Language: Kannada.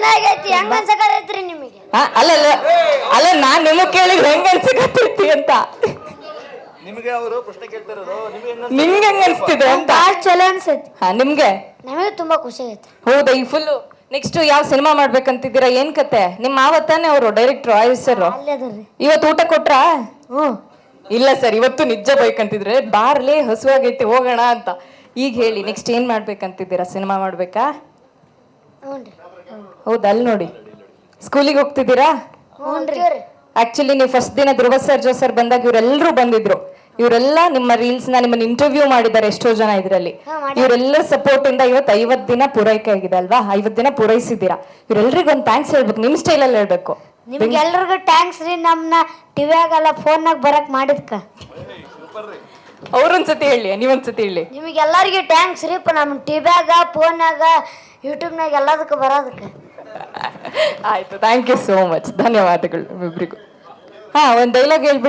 ಚೆನ್ನಾಗೈತಿ ಹೆಂಗ್ ಅನ್ಸಕತ್ತೈತ್ರಿ ನಿಮಗೆ? ಹಾ ಅಲ್ಲ ಅಲ್ಲ ಅಲ್ಲ ನಾನ್ ನಿಮಗ್ ಕೇಳಿದ್ ಹೆಂಗ್ ಅನ್ಸಕತ್ತೈತಿ ಅಂತ. ನಿಮಗೆ ಅವರು ಪ್ರಶ್ನೆ ಕೇಳ್ತಿರೋದು ನಿಮಗೆ ನಿಮ್ಗೆ ಹೆಂಗ್ ಅನ್ಸ್ತಿದೆ ಅಂತ. ಭಾಳ ಚಲೋ ಅನ್ಸೈತಿ. ಹಾ ನಿಮ್ಗೆ? ನಮಗೆ ತುಂಬಾ ಖುಷಿ ಆಗೈತಿ. ಹೌದಾ ಈ ಫುಲ್ ನೆಕ್ಸ್ಟ್ ಯಾವ ಸಿನಿಮಾ ಮಾಡ್ಬೇಕಂತಿದ್ದೀರಾ? ಏನ್ ಕತೆ? ನಿಮ್ಮ ಮಾವತ್ತಾನೆ ಅವರು ಡೈರೆಕ್ಟ್ರು ಅಲ್ಲೇ ಅದ್ರಿ ಇವತ್ತು ಊಟ ಕೊಟ್ರಾ? ಹ್ಞೂ. ಇಲ್ಲ ಸರ್ ಇವತ್ತು ನಿಜ ಬೈಕಂತಿದ್ರೆ ಬಾರ್ಲೇ ಹಸುವಾಗೈತಿ ಹೋಗೋಣ ಅಂತ. ಈಗ ಹೇಳಿ ನೆಕ್ಸ್ಟ್ ಏನ್ ಮಾಡ್ಬೇಕಂತಿದ್ದೀರಾ? ಸಿನಿಮಾ ಮಾಡ್ಬೇಕಾ? ಹ್ಞೂ ರೀ. ಹೌದಾ ಅಲ್ಲಿ ನೋಡಿ. ಸ್ಕೂಲಿಗೆ ಹೋಗ್ತಿದ್ದೀರಾ? ಆಕ್ಚುಲಿ ನೀವು ಫಸ್ಟ್ ದಿನ ಧ್ರುವ ಸರ್ ಜೋ ಸರ್ ಬಂದಾಗ ಇವರೆಲ್ಲರೂ ಬಂದಿದ್ರು. ಇವರೆಲ್ಲ ನಿಮ್ಮ ರೀಲ್ಸ್ನ ನಿಮ್ಮನ್ನ ಇಂಟರ್ವ್ಯೂ ಮಾಡಿದ್ದಾರೆ ಎಷ್ಟೋ ಜನ ಇದರಲ್ಲಿ. ಇವರೆಲ್ಲಾ ಸಪೋರ್ಟ್ ಇಂದ ಇವತ್ತು ಐವತ್ ದಿನ ಪೂರೈಕೆ ಆಗಿದೆ ಅಲ್ವಾ? ಐವತ್ ದಿನ ಪೂರೈಸಿದ್ದೀರಾ? ಇವರೆಲ್ಲರಿಗೂ ಒಂದು ಥ್ಯಾಂಕ್ಸ್ ಹೇಳ್ಬೇಕು. ನಿಮ್ ಸ್ಟೈಲಲ್ಲಿ ಹೇಳ್ಬೇಕು. ನಿಮ್ಗೆ ಎಲ್ರಿಗೂ ಟ್ಯಾಂಕ್ಸ್ ರೀ ನಮ್ಮನ್ನ ಟಿವ್ಯಾಗಲ್ಲ ಫೋನ್ನಾಗ ಬರಕ್ ಮಾಡಿದ್ಕ. ಅವ್ರೊಂದ್ಸತಿ ಹೇಳಿ ನೀವೊಂದ್ಸತಿ ಹೇಳಿ. ನಿಮ್ಗೆಲ್ಲರಿಗೂ ಟ್ಯಾಂಕ್ಸ್ ರೀ ನಮ್ ನಮ್ಮ ಟಿವ್ಯಾಗ ಫೋನ್ನಾಗ ಯೂಟ್ಯೂಬ್ನಾಗ ಎಲ್ಲದಕ್ಕೆ ಬರೋದಕ್ಕೆ. ಆಯ್ತು ಥ್ಯಾಂಕ್ ಯು ಸೋ ಮಚ್ ಧನ್ಯವಾದಗಳು ಇಬ್ಬರಿಗೂ ಹಾ ಒಂದು ಡೈಲಾಗ್ ಹೇಳ್ಬಿಡ್ತೀನಿ.